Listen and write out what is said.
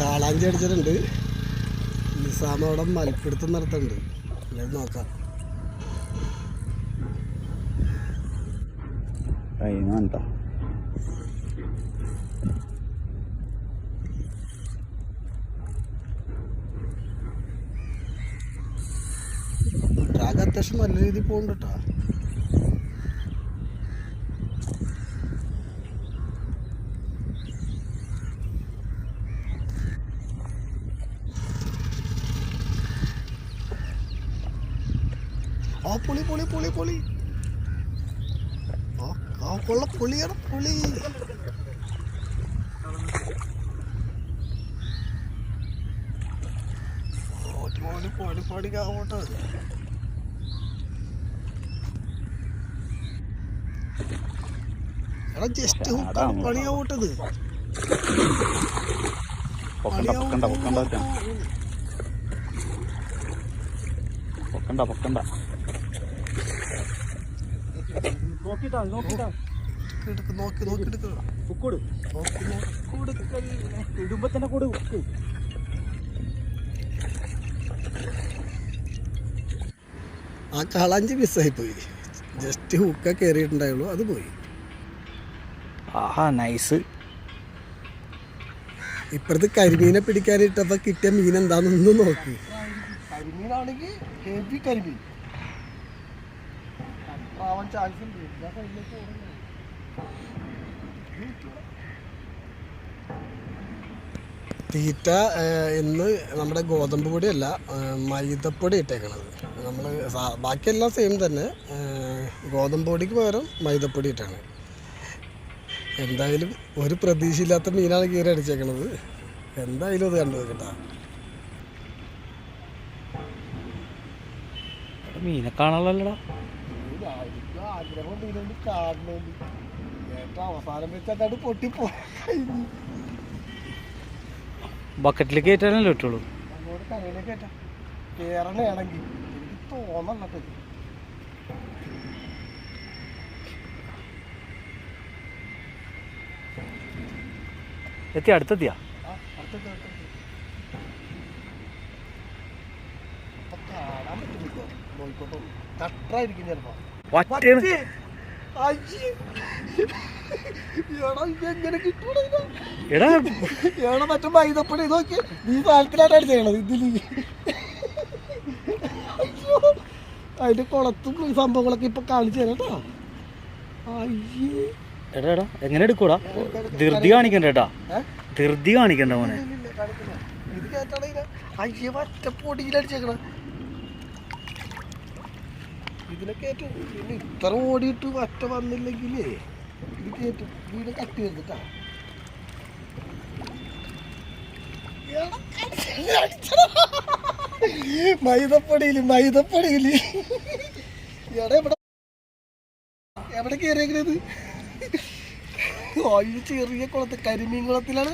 കാളാഞ്ചി അടിച്ചിട്ടുണ്ട് നിസാം അവിടെ മൽപ്പിടുത്തം നടത്തുന്നുണ്ട് ഇത് നോക്കാം അതിനാണ്ട ട്രാക്ക് അത്യാവശ്യം നല്ല രീതിയിൽ പോകുന്നുണ്ട് കേട്ടോ ആ പുളി പുളി പുളി പുളി. ആ കൊള്ള പുളിയാണ് പുളി. എടാ ജസ്റ്റ് പണിയാവോട്ടത് പൊക്കണ്ട പൊക്കണ്ട പൊക്കണ്ട. പൊക്കണ്ട പൊക്കണ്ട നോക്കിട്ടാ നോക്കിട്ടാ എടുക്ക് നോക്കി നോക്കി എടുക്ക കൊടു നോക്കി നോക്കി ഇടുമ്പോ തന്നെ കൊടു ആ കളഞ്ച് മിസ്സായി പോയി ജസ്റ്റ് ഹുക്ക കയറിയിട്ടുണ്ടായുള്ളൂ അത് പോയി. ആഹാ നൈസ് ഇപ്പുറത്ത് കരിമീനെ പിടിക്കാനിട്ടപ്പോ കിട്ടിയ മീൻ എന്താണെന്ന് നോക്കി. കരിമീനാണെങ്കിൽ ഹെവി കരിമീൻ. ചാൻസ് തീറ്റ ഇന്ന് നമ്മുടെ ഗോതമ്പ് പൊടിയല്ല മൈദപ്പൊടി ഇട്ടേക്കണത്. നമ്മൾ ബാക്കിയെല്ലാം സെയിം തന്നെ. ഗോതമ്പ് പൊടിക്ക് പകരം മൈദപ്പൊടി ഇട്ടാണ്. എന്തായാലും ഒരു പ്രതീക്ഷയില്ലാത്ത മീനാണ് കീറി അടിച്ചേക്കണത്. എന്തായാലും അത് കണ്ടു നോക്കട്ടാ. മീനെ കാണാനല്ലടാ ആഗ്രഹം ചാടണോണ്ട് ഏറ്റവും അവസാനം വെച്ചാൽ പൊട്ടിപ്പോ ബക്കറ്റിൽ കയറ്റാനല്ലേ പറ്റുള്ളൂ? അങ്ങോട്ട് കരയിലേക്ക് കേട്ടാ കയറണയാണെങ്കിൽ എനിക്ക് തോന്നല്ലോ എത്തി അടുത്തെത്തിയാ? കട്ടറായിരിക്കും ചിലപ്പോ. എടാ? എടാ. മറ്റേ നോക്കി നീ അടിച്ചേക്കണത് അതിന്റെ കുളത്തും സംഭവങ്ങളൊക്കെ ഇപ്പൊ കാണിച്ചു തരാം അയ്യേ. എടാ എടാ എങ്ങനെ എടുക്കൂടാ? ധൃതി കാണിക്കണ്ട ഏട്ടാ ധൃതി കാണിക്കണ്ട മോനെ. ഇത് ഇതിനെ അയ്യേ മറ്റേ പൊടിയിലടിച്ചേക്കണ ഇതിനെ ഏറ്റവും ഇത്ര ഓടിയിട്ട് ഒറ്റ വന്നില്ലെങ്കിലേ ഇത് വീട് ഇതിനെ കട്ട് ചെയ്തിട്ടാ. മൈദപ്പടിയിൽ മൈദപ്പടിയിൽ എവിടെ എവിടെ കയറിയേക്കണത് അയ്യോ ചെറിയ കുളത്ത് കരിമീൻ കുളത്തിലാണ്.